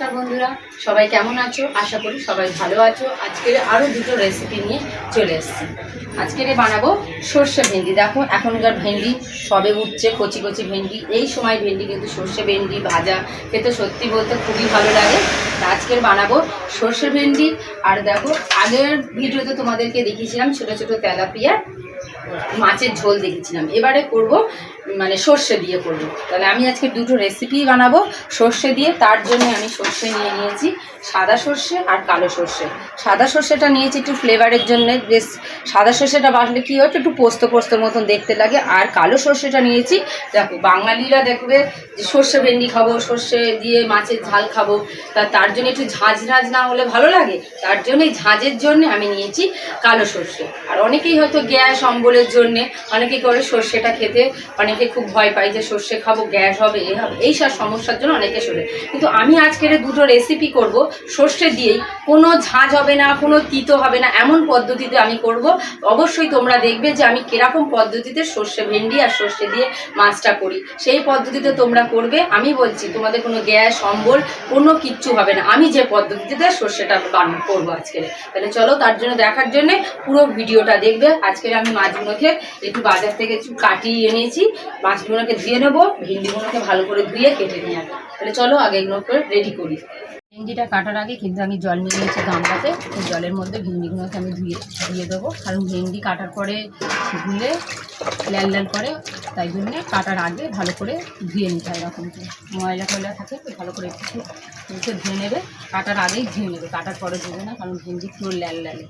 নমস্কার বন্ধুরা, সবাই কেমন আছো? আশা করি সবাই ভালো আছো। আজকের আরও দুটো রেসিপি নিয়ে চলে এসেছি। আজকের বানাবো সর্ষে ভেন্ডি। দেখো, এখনকার ভেন্ডি সবে উঠছে, কচি কচি ভেন্ডি। এই সময় ভেন্ডি কিন্তু সর্ষে ভেন্ডি ভাজা, খেতে সত্যি বলতে খুবই ভালো লাগে। আজকের বানাবো সর্ষে ভেন্ডি। আর দেখো, আগের ভিডিওতে তোমাদেরকে দেখিয়েছিলাম ছোটো ছোটো তেলাপিয়া, মাছের ঝোল দেখেছিলাম এবারে করব মানে সর্ষে দিয়ে করব। তাহলে আমি আজকে দুটো রেসিপি বানাবো সর্ষে দিয়ে। তার জন্য আমি সর্ষে নিয়ে নিয়েছি। সাদা সর্ষে আর কালো সর্ষে। সাদা সর্ষেটা নিয়েছি একটু ফ্লেভারের জন্য। বেশ, সাদা সর্ষেটা বাটলে কী হয়, একটু পোস্ত পোস্তর মতন দেখতে লাগে। আর কালো সর্ষেটা নিয়েছি, দেখো, বাঙালিরা দেখবে যে সর্ষে ভেন্ডি খাব, সর্ষে দিয়ে মাছের ঝাল খাব। তা তার জন্য একটু ঝাঁঝ ঝাঁঝ না হলে ভালো লাগে। তার জন্য এই ঝাঁঝের জন্য আমি নিয়েছি কালো সর্ষে। আর অনেকেই হয়তো গ্যাস, অম্বলের জন্যে অনেকে করে সর্ষেটা খেতে। অনেকে খুব ভয় পায় যে সর্ষে খাব, গ্যাস হবে, এ হবে। এই সব সমস্যার জন্য অনেকে সরে কিন্তু আমি আজকের দুটো রেসিপি করব, সর্ষে দিয়েই। কোনো ঝাঁঝ হবে না, কোনো তিতো হবে না, এমন পদ্ধতিতে আমি করব। অবশ্যই তোমরা দেখবে যে আমি কীরকম পদ্ধতিতে সর্ষে ভেন্ডি আর সর্ষে দিয়ে মাছটা করি। সেই পদ্ধতিতে তোমরা করবে। আমি বলছি, তোমাদের কোনো গ্যাস, অম্বল, কোনো কিচ্ছু হবে না। আমি যে পদ্ধতিতে সর্ষেটা বান, করব আজকের তাহলে চলো তার জন্য দেখার জন্যে পুরো ভিডিওটা দেখবে। আজকের আমি মাছগুলোকে একটু বাজার থেকে একটু কাটিয়ে এনেছি। মাছগুলোকে ধুয়ে নেব, ভেন্ডিগুলোকে ভালো করে ধুয়ে কেটে নিয়ে আসব। তাহলে চলো আগে এগুলো করে রেডি করি। ভেন্ডিটা কাটার আগে কিন্তু আমি জল নিয়ে নিয়েছি গামলাতে। এই জলের মধ্যে ভেন্ডিগুলোকে আমি ধুয়ে ধুয়ে দেবো। কারণ ভেন্ডি কাটার পরে ধুলে লাল লাল করে, তাই জন্যে কাটার আগে ভালো করে ধুয়ে নিতে হয় এরকম করে। ময়লা টয়লা থাকে তো ভালো করে একটু ধুয়ে নেবে। কাটার আগেই ধুয়ে নেবে। কাটার পরে ধুবে না, কারণ ভেন্ডি পুরো লাল লালে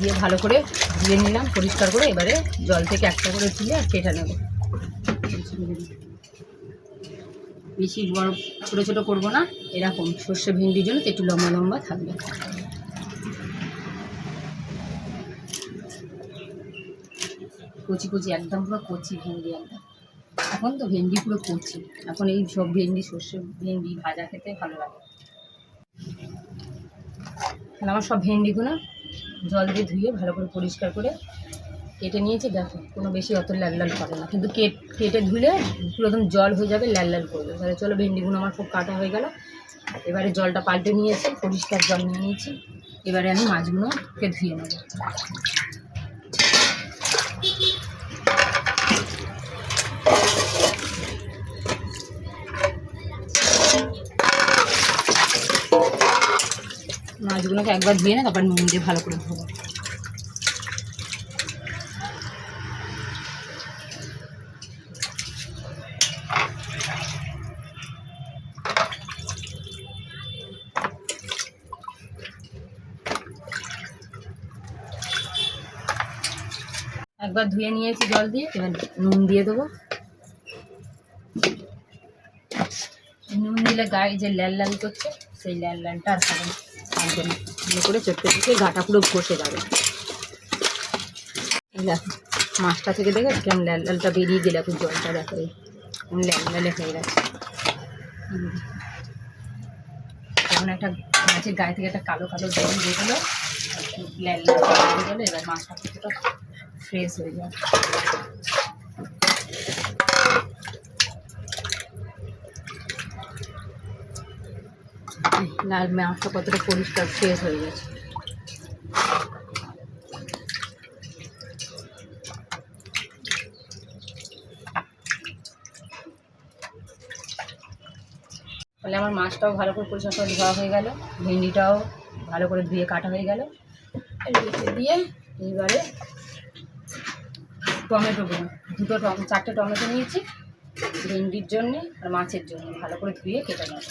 দিয়ে ভালো করে ধুয়ে নিলাম, পরিষ্কার করে। এবারে জল থেকে একটা করে তুলে আর কেটে নেব। বেশি বড়, ছোটো ছোটো করব না। এরকম সর্ষে ভেন্ডির জন্য একটু লম্বা লম্বা থাকবে। কচি কচি, একদম পুরো কচি ভেন্ডি একদম। এখন তো ভেন্ডি পুরো কচি। এখন এই সব ভেন্ডি, সর্ষে ভেন্ডি ভাজা খেতে ভালো লাগে। আমার সব ভেন্ডিগুলো জল দিয়ে ধুয়ে ভালো করে পরিষ্কার করে কেটে নিয়েছি, দেখো, কোনো বেশি অত লাল লাল করে না। কিন্তু কেট, কেটে ধুলে পুরো একদম জল হয়ে যাবে, লাল লাল করবে। তাহলে চলো ভেন্ডিগুলো আমার খুব কাটা হয়ে গেল। এবারে জলটা পাল্টে নিয়েছি, পরিষ্কার জল নিয়ে নিয়েছি। এবারে আমি মাছগুলোকে ধুয়ে নেব। মাছগুলোকে একবার ধুয়ে না, তারপর নুন দিয়ে ভালো করে ধোবো। একবার ধুয়ে নিয়েছি জল দিয়ে, এবার নুন দিয়ে দেবো নুন দিলে গায়ে যে লাল লাল করছে, সেই লাল লালটা আর খাবে না। থাকবে না ভালো করে চটকে চটকে গাটা পুরো ঘষে যাবে মাছটা থেকে দেখে কেমন লাল লালটা বেরিয়ে গেলে এখন জলটা দেখো লাল লালে হয়ে গেছে। যেমন একটা মাছের গায়ে থেকে একটা কালো কালো জল বেরোলো লাল লাল গেলো, এবার মাছটা কিছুটা ফ্রেশ হয়ে যায় লাল মাছটা কতটা পরিষ্কার ফ্রেশ হয়ে গেছে। তাহলে আমার মাছটাও ভালো করে পরিষ্কার করে ধোয়া হয়ে গেল, ভেন্ডিটাও ভালো করে ধুয়ে কাটা হয়ে গেল। দিয়ে এইবারে টমেটোগুলো দুটো টম, চারটে টমেটো নিয়েছি, ভেন্ডির জন্যে আর মাছের জন্য। ভালো করে ধুয়ে কেটে নেব।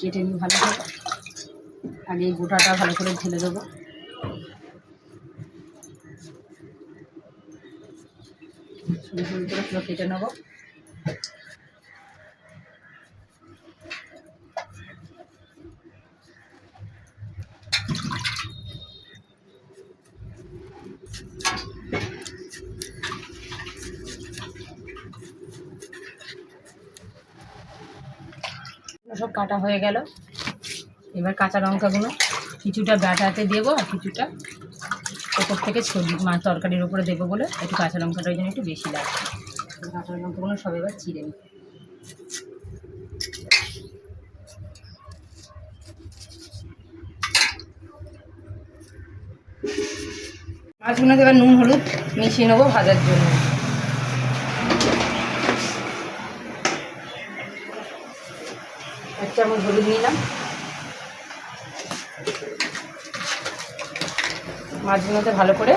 কেটে নিই ভালো করে। আগে গোটাটা ভালো করে ঢেলে দেবো। শুরু করে কেটে নেব। সব কাটা হয়ে গেল। এবার কাঁচা লঙ্কাগুলো, কিছুটা ব্যাটাতে দেবো আর কিছুটা ওপর থেকে ছড়িয়ে মা তরকারির উপরে দেবো বলে একটু কাঁচা লঙ্কাটা ওই জন্য একটু বেশি এই কাঁচা লঙ্কাগুলো সব এবার চিড়ে নিই। মাছগুলোকে এবার নুন, হলুদ মিশিয়ে নেব ভাজার জন্য। এক চামচ হলুদ নিলাম। মাছগুলোতে ভালো করে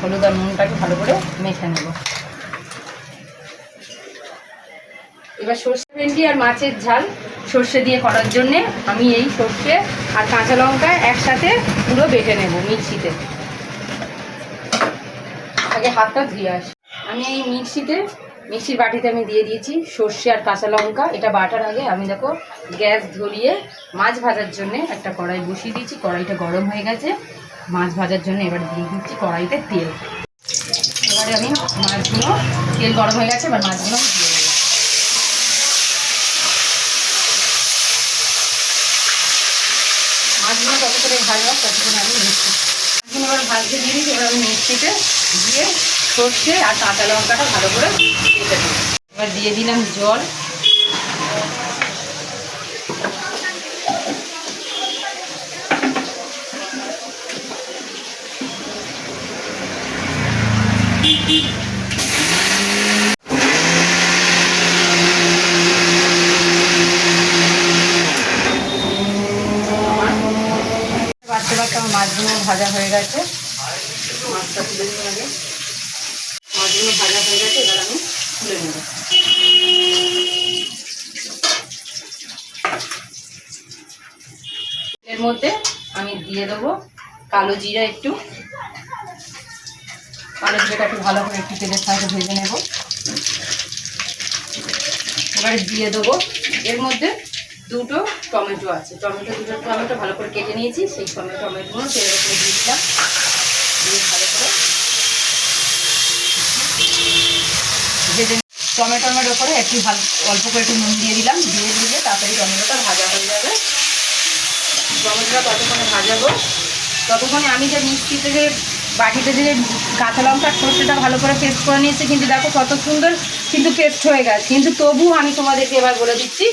হলুদ আর নুনটাকে ভালো করে মেখে নেব। এবার সর্ষে ভেন্ডি আর মাছের ঝাল সর্ষে দিয়ে করার জন্যে আমি এই সর্ষে আর কাঁচা লঙ্কা একসাথে পুরো বেটে নেব মিক্সিতে। আগে হাতটা ধুয়ে আসি। আমি এই মিক্সিতে, মিক্সির বাটিতে আমি দিয়ে দিয়েছি সর্ষে আর কাঁচা লঙ্কা। এটা বাটার আগে আমি দেখো গ্যাস ধরিয়ে মাছ ভাজার জন্য একটা কড়াই বসিয়ে দিয়েছি। কড়াইটা গরম হয়ে গেছে। মাছ ভাজার জন্য এবার দিয়ে দিচ্ছি কড়াইতে তেল। এবারে আমি মাছগুলো, তেল গরম হয়ে গেছে, এবার মাছগুলো মাছগুলো ততক্ষণ আমি ভাজতে দিয়ে এবার আমি মিক্সিতে দিয়ে সর্ষে আর কাঁচা লঙ্কাটা ভালো করে এবার দিয়ে দিলাম জল। বাড়তে বাড়তে আমার মাছগুলো ভাজা হয়ে গেছে মাছটা তুলে মাছগুলো ভাজা হয়ে গেছে এবার আমি তুলে নেব এর মধ্যে আমি দিয়ে দেবো কালো জিরা একটু। জিরাটা একটু ভালো করে একটু তেলের সাথে ভেজে নেব। এবারে দিয়ে দেবো। এর মধ্যে দুটো টমেটো আছে। টমেটো দুটো টমেটো ভালো করে কেটে নিয়েছি। সেই টমেটো টমেটোগুলো তেলের উপরে দিয়ে দিলাম। দিয়ে ভালো করে ভেজে নিই। টমেটোর ওপরে একটু ভালো, অল্প করে একটু নুন দিয়ে দিলাম। দিয়ে দিলে তাড়াতাড়ি টমেটোটা ভাজা হয়ে যাবে। টমেটোটা ততক্ষণে ভাজাবো? ততক্ষণে আমি যে মিষ্টিতে যে বাটিতে যে কাঁচা লঙ্কার সর্ষেটা ভালো করে পেস্ট করে নিয়েছি, কিন্তু দেখো কত সুন্দর কিন্তু পেস্ট হয়ে গেছে। কিন্তু তবু আমি তোমাদেরকে এবার বলে দিচ্ছি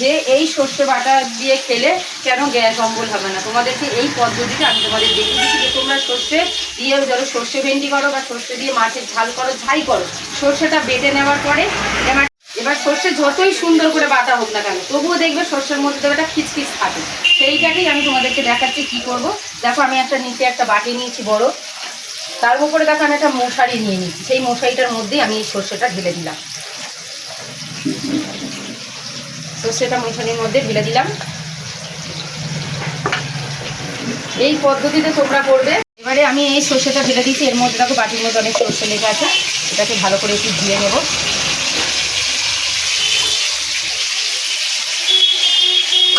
যে এই সর্ষে বাটা দিয়ে খেলে কেন গ্যাস অম্বল হবে না। তোমাদেরকে এই পদ্ধতিটা আমি তোমাদের দেখিয়ে দিচ্ছি যে তোমরা সর্ষে দিয়ে ধরো সর্ষে ভেন্ডি করো বা সর্ষে দিয়ে মাছের ঝাল করো ঝাই করো, সর্ষেটা বেটে নেওয়ার পরে এবার এবার সর্ষে যতই সুন্দর করে বাটা হোক না কেন, তবুও দেখবে সর্ষের মধ্যে একটা খিচখিচ থাকে। সেইটাকেই আমি তোমাদেরকে দেখাচ্ছি কি করব। দেখো আমি একটা নিচে একটা বাটি নিয়েছি বড়। তার উপরে দেখো আমি একটা মশারি নিয়ে নিয়েছি সেই মশারিটার মধ্যেই আমি এই সর্ষেটা ঢেলে দিলাম। সর্ষেটা মশারির মধ্যে ঢেলে দিলাম। এই পদ্ধতিতে তোমরা করবে। এবারে আমি এই সর্ষেটা ঢেলে দিয়েছি। এর মধ্যে দেখো বাটির মধ্যে অনেক সর্ষে লেগে আছে। এটাকে ভালো করে একটু ধুয়ে নেব।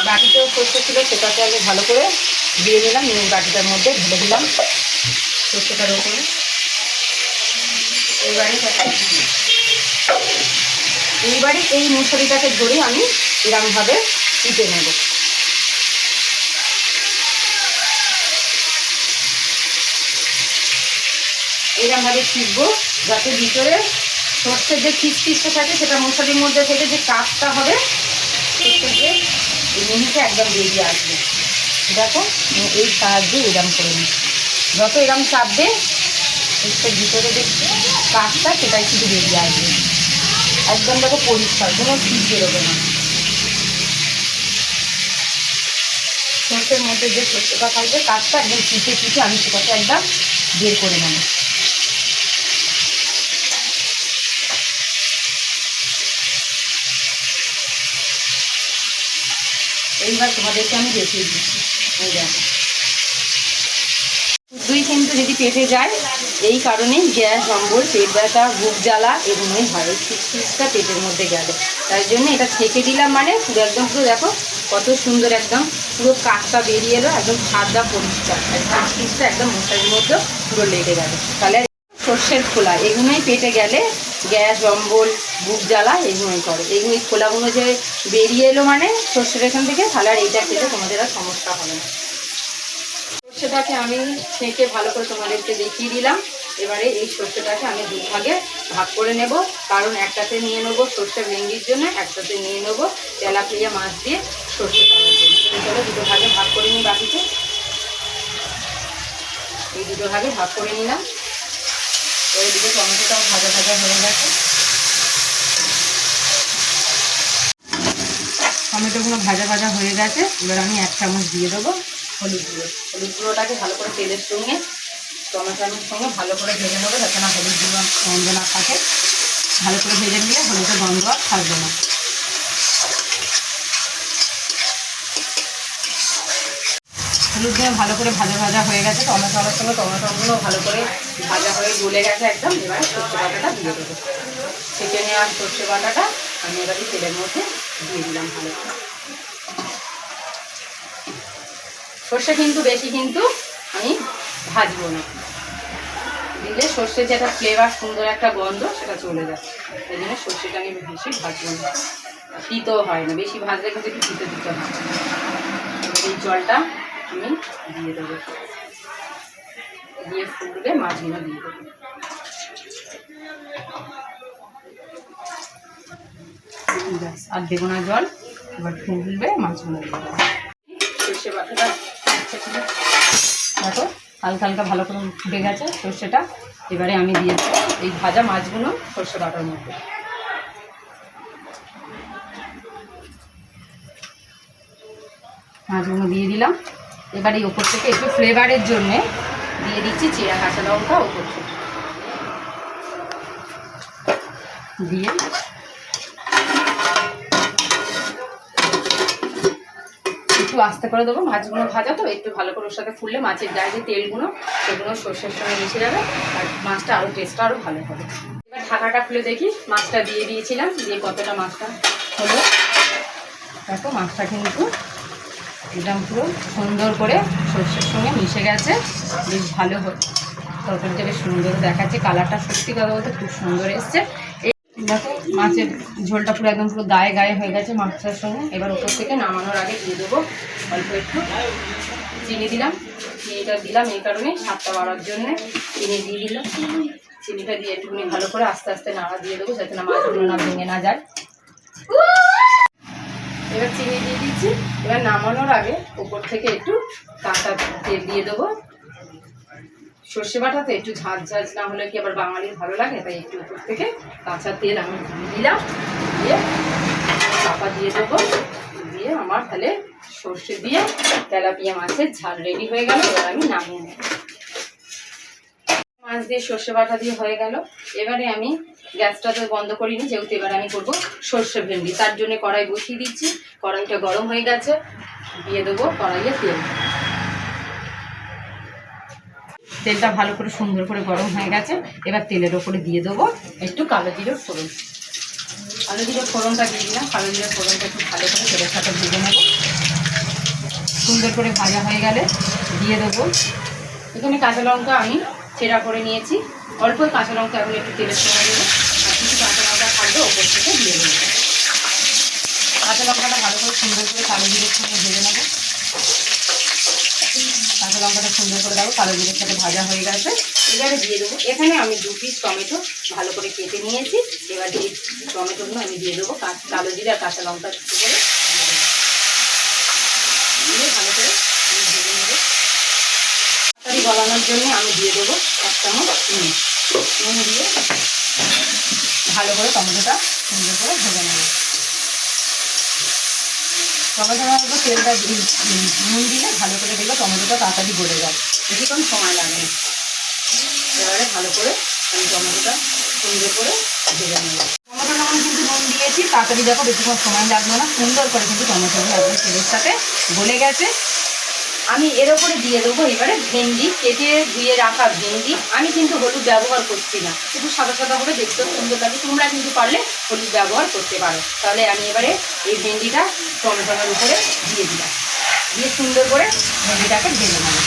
বাটিতেও সর্ষে ছিল, সেটাকে আগে ভালো করে দিয়ে দিলাম নিয়ে বাটিটার মধ্যে ঢেলে দিলাম। সর্ষেটার ওপরে এবারে এইবারে এই মুসুরিটাকে ধরে আমি এরমভাবে টিপে নেব। এরমভাবে টিপবো যাতে ভিতরে সর্ষের যে খিচখিচটা থাকে সেটা মশারির মধ্যে থেকে যে কাপটা হবে মিহিটা একদম বেরিয়ে আসবে। দেখো এই সাহায্যে এরম করে নিই যত এরম চাপবে এর ভিতরে যে কাঠটা সেটাই শুধু বেরিয়ে আসবে। একদম দেখো পরিষ্কার, কোনো ঠিক বেরোবে না। সর্ষের মধ্যে যে সর্ষেটা থাকবে কাঠটা একদম চিপে চিপে আমি সেটাকে একদম বের করে নেব। এইবার তোমাদেরকে আমি দেখিয়ে দিচ্ছি। দুই কিন্তু যদি পেটে যায়। এই কারণেই গ্যাস, অম্বল, পেট ব্যথা, বুক জ্বালা এগুলোই হয় এই পেটের মধ্যে গেলে। তাই জন্য এটা থেকে দিলাম মানে পুরো একদম পুরো দেখো কত সুন্দর একদম পুরো কাঠটা বেরিয়ে এলো, একদম সাদা পরিষ্কার। খিচখিচটা একদম মশারির মধ্যে পুরো লেগে গেল। তাহলে সর্ষের খোলা, এগুলোই পেটে গেলে গ্যাস, অম্বল, বুক জ্বালা এগুলোই করে। এইগুলো এই খোলাগুলো যে বেরিয়ে এলো মানে সর্ষের এখান থেকে, তাহলে আর এইটা খেতে তোমাদের আর সমস্যা হবে না। সর্ষেটাকে আমি ছেঁকে ভালো করে তোমাদেরকে দেখিয়ে দিলাম। এবারে এই সর্ষেটাকে আমি দু ভাগে ভাগ করে নেব। কারণ একটাতে নিয়ে নেব সর্ষে ভেঙ্গির জন্য, একটাতে নিয়ে নেব তেলাপিয়া মাছ দিয়ে সর্ষে করার জন্য। দুটো ভাগে ভাগ করে নিই বাকিতে। এই দুটো ভাগে ভাগ করে নিলাম। এবার দুটো টমেটোটাও ভাজা ভাজা হয়ে গেছে। টমেটোগুলো ভাজা ভাজা হয়ে গেছে। এবার আমি এক চামচ দিয়ে দেবো। হলুদ গুঁড়ো। হলুদ গুঁড়োটাকে ভালো করে তেলের সঙ্গে টমেটোর সঙ্গে ভালো করে ভেজে নেব যাতে না হলুদ গুঁড়ো গন্ধ না থাকে। ভালো করে ভেজে নিলে হলুদের গন্ধ আর থাকবে না। হলুদ দিয়ে ভালো করে ভাজা ভাজা হয়ে গেছে। টমেটো আমার সঙ্গে টমেটোগুলো ভালো করে ভাজা হয়ে গলে গেছে একদম। এবার সর্ষে বাটাটা দিয়ে দেবো। ছেঁকে নেওয়ার সর্ষে বাটাটা আমি এবারে তেলের মধ্যে দিয়ে দিলাম ভালো করে। সর্ষে কিন্তু বেশি কিন্তু আমি ভাজবো না। দিলে সর্ষের যেটা ফ্লেভার সুন্দর একটা গন্ধ, সেটা চলে যায় সেই জন্য সর্ষেটা আমি বেশি ভাজবো না। তিতো হয় না। বেশি ভাজলে কিন্তু একটু তিতো দিতে হয়। এই জলটা আমি দিয়ে দেবো। দিয়ে ফুটবে মাছগুলো দিয়ে দেবো। আর দেবো না জল। এবার ফুটবে মাছগুলো দিয়ে দেবো। সর্ষে বাটাটা দেখো, হালকা হালকা ভালো করে ফুটে গেছে সর্ষেটা। এবারে আমি দিয়ে দেবো এই ভাজা মাছগুলো সর্ষে বাটার মধ্যে। মাছগুলো দিয়ে দিলাম। এবার এই ওপর থেকে একটু ফ্লেভারের জন্যে দিয়ে দিচ্ছি চেরা কাঁচা লঙ্কা ওপর থেকে। দিয়ে আস্তে করে দেবো মাছগুলো ভাজা তো, একটু ভালো করে ওর সাথে ফুললে মাছের গায়ে যে তেলগুলো, সেগুলো সর্ষের সঙ্গে মিশে যাবে, আর মাছটা আরও টেস্টটা আরও ভালো হবে। এবার ঢাকাটা খুলে দেখি, মাছটা দিয়ে দিয়েছিলাম, দিয়ে কতটা মাছটা হলো। দেখো মাছটা কিন্তু একদম পুরো সুন্দর করে সর্ষের সঙ্গে মিশে গেছে, বেশ ভালো তরকারিটা বেশ সুন্দর দেখাচ্ছে, কালারটা সত্যি কথা বলতে খুব সুন্দর এসছে। মাছের ঝোলটা পুরো একদম পুরো গায়ে গায়ে হয়ে গেছে মাছটার সঙ্গে। এবার ওপর থেকে নামানোর আগে দিয়ে দেবো অল্প একটু চিনি দিলাম। চিনিটা দিলাম এই কারণে স্বাদটা বাড়ার জন্যে। চিনি দিয়ে দিলাম। চিনিটা দিয়ে একটুখানি ভালো করে আস্তে আস্তে নাড়া দিয়ে দেবো যাতে না মাছগুলো না ভেঙে না যায়। এবার চিনি দিয়ে দিচ্ছি। এবার নামানোর আগে উপর থেকে একটু কাঁচা তেল দিয়ে দেবো। সর্ষে বাটাতে একটু ঝাঁঝ ঝাঁঝ না হলে কি আবার বাঙালির ভালো লাগে? তাই একটু উপর থেকে কাঁচা তেল আমি দিয়ে দিলাম। দিয়ে চাপা দিয়ে দেবো। দিয়ে আমার তাহলে সর্ষে দিয়ে তেলাপিয়া মাছের ঝাল রেডি হয়ে গেল। এবার আমি নামিয়ে নেব। মাছ দিয়ে সর্ষে বাটা দিয়ে হয়ে গেল। এবারে আমি গ্যাসটা তো বন্ধ করিনি, যেহেতু এবার আমি করব সর্ষে ভেন্ডি। তার জন্য কড়াই বসিয়ে দিচ্ছি। কড়াইটা গরম হয়ে গেছে। দিয়ে দেবো কড়াইয়ে তেল। তেলটা ভালো করে সুন্দর করে গরম হয়ে গেছে, এবার তেলের ওপরে দিয়ে দেবো একটু কালো জিরের ফোড়ন। কালো জিরের ফোড়নটা দিয়ে দিলাম, কালো জিরের ফোড়নটা একটু ভালো করে তেলের সাথে ভেজে নেব। সুন্দর করে ভাজা হয়ে গেলে দিয়ে দেবো। এখানে কাঁচা লঙ্কা আমি ছেঁড়া করে নিয়েছি। অল্প কাঁচা লঙ্কা এখন একটু তেলের সঙ্গে দেবো। আর কিছু কাঁচা লঙ্কা থাকবে ওপর থেকে দিয়ে দেবো। কাঁচা লঙ্কাটা ভালো করে সুন্দর করে কালো জিরের সঙ্গে ভেজে নেব। লঙ্কাটা সুন্দর করে দেবো কালো জিরের সাথে ভাজা হয়ে গেছে। এবারে দিয়ে দেবো, এখানে আমি দু পিস টমেটো ভালো করে কেটে নিয়েছি। এবার এই টমেটোগুলো আমি দিয়ে দেবো কালো জিরে আর কাঁচা লঙ্কা একটু করে। দিয়ে। দিয়ে ভালো করে নেব। গলানোর জন্য আমি দিয়ে দেবো এক চামচ নুন। নুন দিয়ে ভালো করে টমেটোটা সুন্দর করে ভেজে নেব। টমেটোর উপর তেলটা নুন দিলে ভালো করে দিলে টমেটোটা তাড়াতাড়ি গলে যায় বেশিক্ষণ সময় লাগে এবারে ভালো করে আমি টমেটোটা সুন্দর করে ভেজে নেব। টমেটোটা আমি কিন্তু নুন দিয়েছি, তাড়াতাড়ি দেখো বেশিক্ষণ সময় লাগল না। সুন্দর করে কিন্তু টমেটোগুলো একদম তেলের সাথে গলে গেছে। আমি এর ওপরে দিয়ে দেবো এবারে ভেন্ডি, কেটে ধুয়ে রাখা ভেন্ডি। আমি কিন্তু হলুদ ব্যবহার করছি না। শুধু সাদা সাদা করে দেখতেও সুন্দর লাগে। তোমরা কিন্তু পারলে হলুদ ব্যবহার করতে পারো। তাহলে আমি এবারে এই ভেন্ডিটা টমেটোর উপরে দিয়ে দিলাম। দিয়ে সুন্দর করে ভেন্ডিটাকে ভেজে নেব।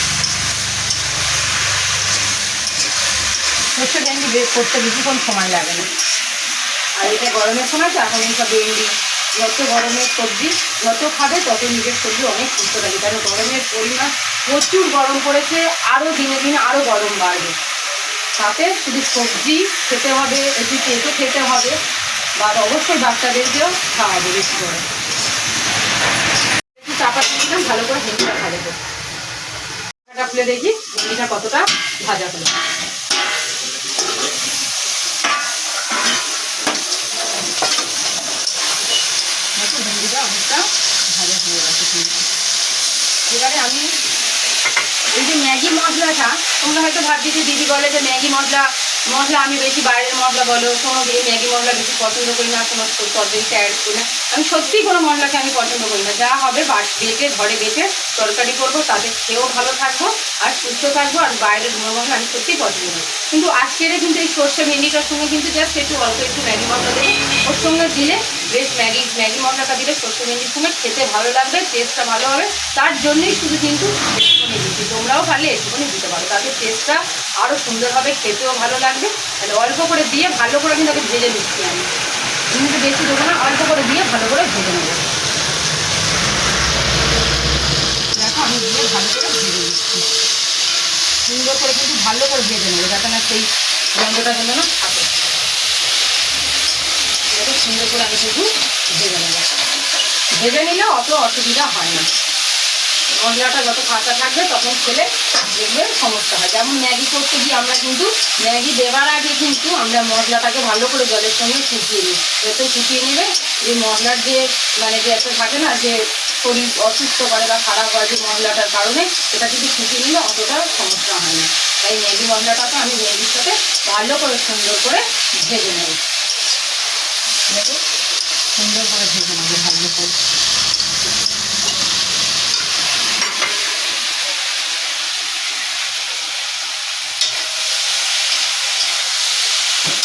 সর্ষে ভেন্ডি বের করতে বেশিক্ষণ সময় লাগে না। আর এটা গরমের সময় তো এখন এইসব ভেন্ডি যত গরমের সবজি যত খাবে, তত নিজের সবজি অনেক সুস্থ থাকে। কারণ গরমের পরিমাণ প্রচুর গরম পড়েছে আরও দিনে দিনে আরও গরম বাড়বে। তাতে শুধু সবজি খেতে হবে, একটু তেতো খেতে হবে বা অবশ্যই বাচ্চাদেরকেও খাওয়াবে বেশি করে। একটু চাপা দিয়ে দিলাম, ভালো করে ভেন্ডিটা ভালো করে। দেখি ভেন্ডিটা কতটা ভাজা হলো দেখো ভেন্ডিটা অনেকটা ভাজা হয়ে এবারে আমি এই যে ম্যাগি মশলাটা, তোমরা হয়তো ভাবছি যে দিদি বলে যে ম্যাগি মশলা মশলা আমি বেশি বাইরের মশলা বলো কোনো এই ম্যাগি মশলা বেশি পছন্দ করি না কোনো তরকারিতে অ্যাড করি না। আমি সত্যিই কোনো মশলাকে আমি পছন্দ করি না। যা হবে বাট বেটে, ঘরে বেটে তরকারি করব, তাতে খেয়েও ভালো থাকব, আর সুস্থ থাকব, আর বাইরের গুঁড়ো আমি সত্যিই পছন্দ করি কিন্তু আজকের কিন্তু এই সর্ষে ভেন্ডিটার সঙ্গে কিন্তু জাস্ট একটু অল্প একটু ম্যাগি মশলা দেবো। ওর সঙ্গে দিলে বেশ ম্যাগি ম্যাগি মশলাটা দিলে সর্ষে ভেন্ডির সঙ্গে খেতে ভালো লাগবে টেস্টটা ভালো হবে। তার জন্যই শুধু কিন্তু দিচ্ছি। তোমরাও পারলে একটুখানি দিতে পারো। তাতে টেস্টটা আরও সুন্দর হবে, খেতেও ভালো লাগবে। তাহলে অল্প করে দিয়ে ভালো করে কিন্তু আগে ভেজে দিচ্ছি আমি। কিন্তু বেশি দেবো না, অল্প করে দিয়ে ভালো করে ভেজে নেব দেখো আমি দিয়ে ভালো করে ভেজে নিচ্ছি। সুন্দর করে কিন্তু ভালো করে ভেজে নেব, যাতে না সেই গন্ধটা যেন না থাকে। সুন্দর করে আমি শুধু ভেজে নেব। ভেজে নিলে অত অসুবিধা হয় না। মশলাটা যত ফাঁকা থাকবে তখন খেলে দেখবে সমস্যা হয়। যেমন ম্যাগি করতে গিয়ে আমরা কিন্তু ম্যাগি দেওয়ার আগে কিন্তু আমরা মশলাটাকে ভালো করে জলের সঙ্গে ফুটিয়ে নিই। এতে ফুটিয়ে নিলে এই মশলার যে মানে যে একটা থাকে না যে শরীর অসুস্থ করে বা খারাপ হয় যে মশলাটার কারণে, এটা কিন্তু ফুটিয়ে নিলে অতটা সমস্যা হয় না। তাই মেহেদি মশলাটাকে আমি ম্যাগির সাথে ভালো করে সুন্দর করে ভেজে নেব। সুন্দর করে ভেজে নেব ভালো করে।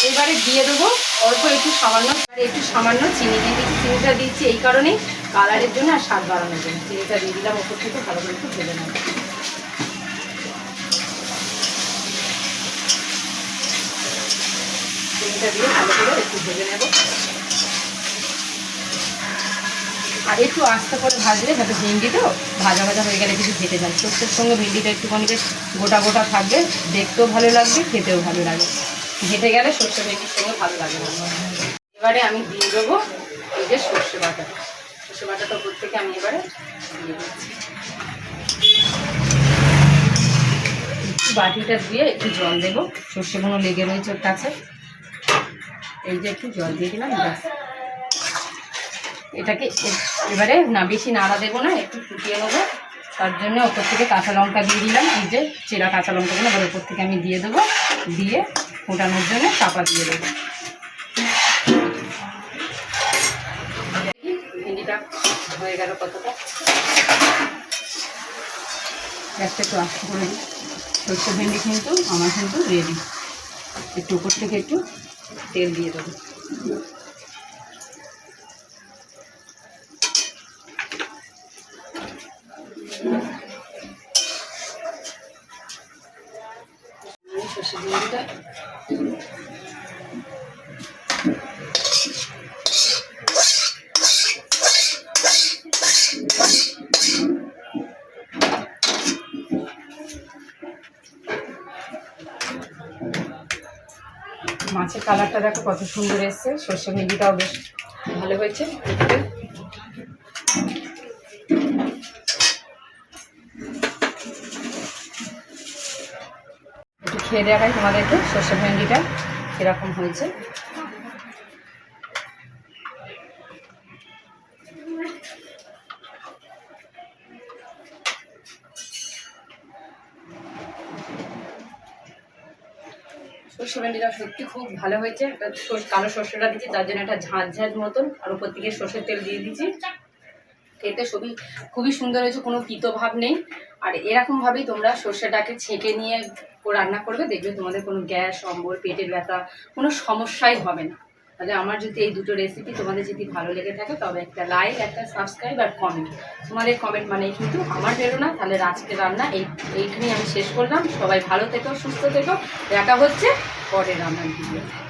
এবারে দিয়ে দেবো অল্প একটু সামান্য একটু সামান্য চিনি দিয়ে দিচ্ছি, চিনিটা দিচ্ছি এই কারণেই। কালারের জন্য আর স্বাদ বাড়ানোর জন্য। চিনিটা দিয়ে দিলাম ওপর থেকে, ভালো করে একটু ভেজে নেব। চিনিটা দিয়ে ভালো করে একটু ভেজে নেব। আর একটু আস্তে করে ভাজলে যাতে ভেন্ডি তো ভাজা ভাজা হয়ে গেলে কিছু খেতে যায় সর্ষের সঙ্গে ভেন্ডিটা একটুখানি বেশ গোটা গোটা থাকবে, দেখতেও ভালো লাগবে, খেতেও ভালো লাগবে ঘেটে গেলে সর্ষে ভেন্ডির সঙ্গে ভালো লাগে। এবারে আমি দিয়ে দেবো এই যে সর্ষে বাটা সর্ষে বাটাটা থেকে আমি এবারে দিয়ে বাটিটা দিয়ে একটু জল দেবো। সর্ষেগুলো লেগে রয়েছে ওর কাছে। এই যে একটু জল দিয়ে দিলাম এটাকে এবারে না, বেশি নাড়া দেবো না, একটু ফুটিয়ে নেব। তার জন্য ওপর থেকে কাঁচা লঙ্কা দিয়ে দিলাম। এই যে চেরা কাঁচা লঙ্কাগুলো এবার ওপর থেকে আমি দিয়ে দেবো। দিয়ে ফোটানোর জন্য চাপা দিয়ে দেবো। হয়ে গেল কতটা? গ্যাসটা একটু আস্তে করে সর্ষে ভেন্ডি কিন্তু আমার কিন্তু রেডি একটু উপর থেকে একটু তেল দিয়ে দেবো। সর্ষে ভেন্ডিটা মাছের কালারটা দেখো কত সুন্দর এসছে। সর্ষে ভেন্ডিটাও বেশ ভালো হয়েছে। খেয়ে দেখাই তোমাদেরকে, সর্ষে ভেন্ডিটা কীরকম হয়েছে। ভেন্ডিটা সত্যি খুব ভালো হয়েছে। কালো সর্ষেটা দিচ্ছি, তার জন্য একটা ঝাঁঝ ঝাঁঝ মতন, আর উপর থেকে সর্ষের তেল দিয়ে দিচ্ছি। খেতে সবই খুবই সুন্দর হয়েছে, কোনো তিতো ভাব নেই। আর এরকমভাবেই তোমরা সর্ষেটাকে ছেঁকে নিয়ে রান্না করবে, দেখবে তোমাদের কোনো গ্যাস, অম্বল, পেটের ব্যথা, কোনো সমস্যাই হবে না। তাহলে আমার যদি এই দুটো রেসিপি তোমাদের যদি ভালো লেগে থাকে, তবে একটা লাইক একটা সাবস্ক্রাইব আর কমেন্ট তোমাদের কমেন্ট মানে কিন্তু আমার প্রেরণা। তাহলে আজকে রান্না এই, এইখানেই আমি শেষ করলাম। সবাই ভালো থেকো, সুস্থ থেকো। দেখা হচ্ছে পরে রান্নার ভিডিও